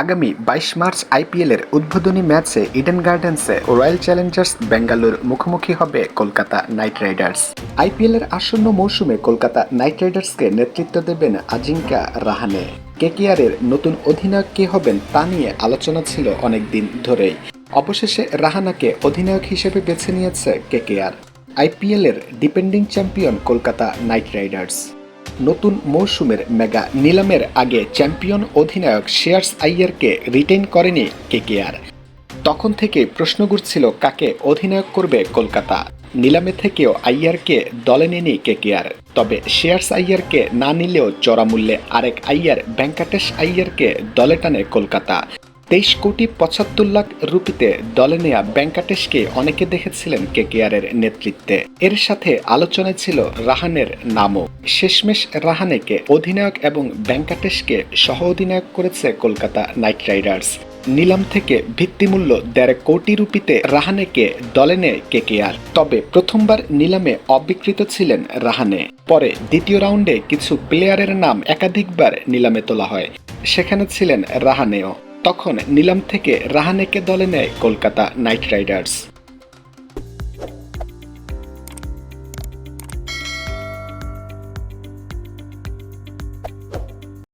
আগামী বাইশ মার্চ আইপিএলের উদ্বোধনী ম্যাচে ইডেন গার্ডেন্সে রয়্যাল চ্যালেঞ্জার্স বেঙ্গালুর মুখোমুখি হবে কলকাতা নাইট রাইডার্স। আইপিএলের আসন্ন মৌসুমে কলকাতা নাইট রাইডার্সকে নেতৃত্ব দেবেন আজিঙ্কা রাহানে। কেকেআরের নতুন অধিনায়ক কে হবেন তা নিয়ে আলোচনা ছিল অনেক দিন ধরেই। অবশেষে রাহানাকে অধিনায়ক হিসেবে বেছে নিয়েছে কেকেআর। আইপিএলের defending champion Kolkata Knight Riders. নতুন মৌসুমের মেগা নিলামের আগে চ্যাম্পিয়ন অধিনায়ক শেয়ার্স আইয়ারকে রিটেইন করেনি কেকেআর। তখন থেকে প্রশ্ন ঘুরছিল কাকে অধিনায়ক করবে কলকাতা। নিলামে থেকেও আইয়ারকে দলে নেনি কেকেআর। তবে শেয়ার্স আইয়ারকে না নিলেও চড়া মূল্যে আরেক আইয়ার, ভেঙ্কাটেশ আইয়ারকে দলে টানে কলকাতা। তেইশ কোটি পঁচাত্তর লাখ রুপিতে দলে নেয়া ব্যাংকাটেশকে অনেকে দেখেছিলেন কেকেআরের নেতৃত্বে। এর সাথে আলোচনায় ছিল রাহানের নামও। শেষমেশ রাহানেকে অধিনায়ক এবং ব্যাংকাটেশকে সহ অধিনায়ক করেছে কলকাতা নাইট রাইডার্স। নিলাম থেকে ভিত্তিমূল্য দেড় কোটি রুপিতে রাহানেকে দলে নেয় কেকেআর। তবে প্রথমবার নিলামে অবিকৃত ছিলেন রাহানে। পরে দ্বিতীয় রাউন্ডে কিছু প্লেয়ারের নাম একাধিকবার নিলামে তোলা হয়। সেখানে ছিলেন রাহানেও। তখন নিলাম থেকে রাহানেকে দলে নেয় কলকাতা নাইট রাইডার্স।